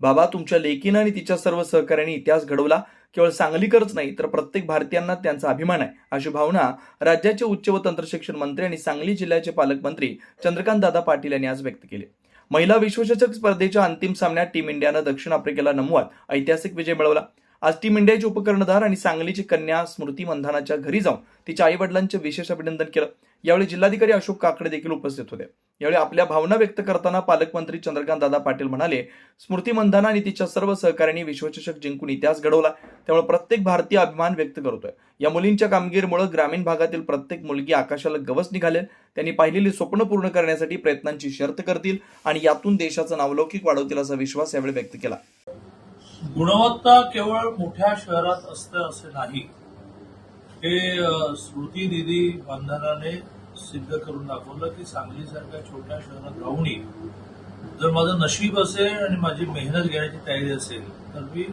बाबा तुमच्या लेकीनं आणि तिच्या सर्व सहकार्याने इतिहास घडवला. केवळ सांगलीकरच नाही तर प्रत्येक भारतीयांना त्यांचा अभिमान आहे. अशी भावना राज्याचे उच्च व तंत्रशिक्षण मंत्री आणि सांगली जिल्ह्याचे पालकमंत्री चंद्रकांत दादा पाटील यांनी आज व्यक्त केले. महिला विश्वचषक स्पर्धेच्या अंतिम सामन्यात टीम इंडियानं दक्षिण आफ्रिकेला नमवत ऐतिहासिक विजय मिळवला. आज टीम इंडियाचे उपकर्णधार आणि सांगलीची कन्या स्मृती मंधानाच्या घरी जाऊन तिच्या आई वडिलांचे विशेष अभिनंदन केलं. यावेळी जिल्हाधिकारी अशोक काकडे देखील उपस्थित होते. यावेळी आपल्या भावना व्यक्त करताना पालकमंत्री चंद्रकांत दादा पाटील म्हणाले स्मृती मंधाना आणि तिच्या सर्व सहकाऱ्यांनी विश्वचषक जिंकून इतिहास घडवला. त्यामुळे प्रत्येक भारतीय अभिमान व्यक्त करतोय. या मुलींच्या कामगिरीमुळे ग्रामीण भागातील प्रत्येक मुलगी आकाशाला गवस निघालेल. त्यांनी पाहिलेली स्वप्न पूर्ण करण्यासाठी प्रयत्नांची शर्त करतील आणि यातून देशाचा नावलौकिक वाढवतील असा विश्वास यावेळी व्यक्त केला. गुणवत्ता केवळ मोठ्या शहरात असते असे नाही. हे स्मृती दिदी बंधनाने सिद्ध करून दाखवलं की सांगलीसारख्या छोट्या शहरात राहूनही जर माझं नशीब असेल आणि माझी मेहनत घेण्याची तयारी असेल तर मी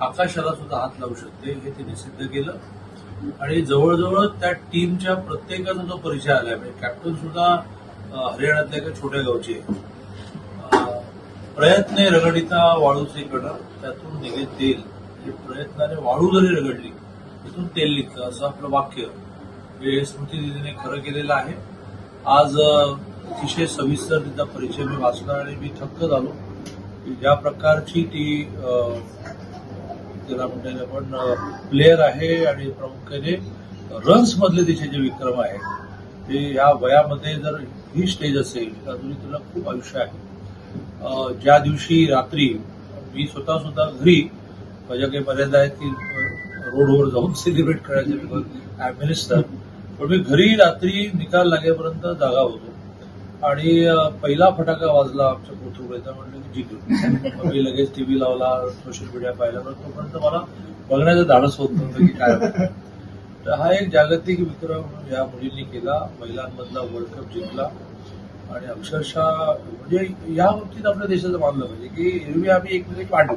आकाशाला सुद्धा हात लावू शकते हे तिने सिद्ध केलं. आणि जवळजवळ त्या टीमच्या प्रत्येकाचा जो परिचय आलाय म्हणजे कॅप्टन सुद्धा हरियाणातल्या एका छोट्या गावची आहे. प्रयत्ने रगडिता वाळूचे कडक त्यातून निघे तेल. म्हणजे प्रयत्नाने वाळू जरी रगडली तिथून तेल निघतं असं आपलं वाक्य. हे स्मृती दिदीने खरं केलेलं आहे. आज अतिशय सविस्तर तिचा परिचय मी वाचला आणि मी थक्क झालो. की ज्या प्रकारची ती त्याला म्हणता येईल आपण प्लेअर आहे आणि प्रामुख्याने रन्स मधले तिचे जे विक्रम आहेत ते या वयामध्ये जर ही स्टेज असेल तर अजूनही तुला खूप आयुष्य आहे. ज्या दिवशी रात्री मी स्वतः सुद्धा घरी माझ्या काही मर्यादा आहेत की रोडवर जाऊन सेलिब्रेट करायचे बिकॉज आय मिनिस्टर पण मी घरी रात्री निकाल लागेपर्यंत जागा होतो. आणि पहिला फटाका वाजला आमच्या कोथरूडचा म्हणलं की जिंकलो. मी लगेच टीव्ही लावला सोशल मीडिया पाहिला पण तोपर्यंत मला बघण्याचं धाडस होत नव्हतं की काय तर हा एक जागतिक विक्रम या मुलींनी केला महिलांमधला वर्ल्ड कप जिंकला. आणि अक्षरशः म्हणजे या बाबतीत आपल्या देशाचं मानलं पाहिजे की एरवी आम्ही एकमेकांची वाटू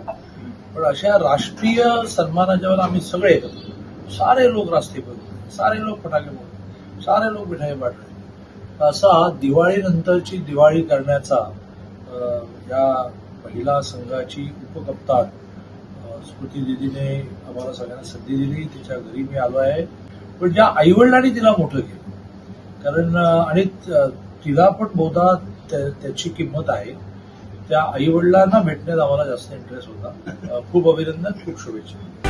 पण अशा राष्ट्रीय सन्मानाच्या आम्ही सगळे सारे लोक रास्ते पण सारे लोक फटाके फोडले सारे लोक मिठाई वाटले असा दिवाळीनंतरची दिवाळी करण्याचा या महिला संघाची उपकप्तान स्मृती दिदीने आम्हाला सगळ्यांना संधी दिली. तिच्या घरी मी आलो आहे. पण ज्या आईवडिलांनी तिला मोठं केलं. कारण आणि तिला पण बहुधा त्याची किंमत आहे. त्या आईवडिलांना भेटण्यात आम्हाला जास्त इंटरेस्ट होता. खूप अभिनंदन खूप शुभेच्छा.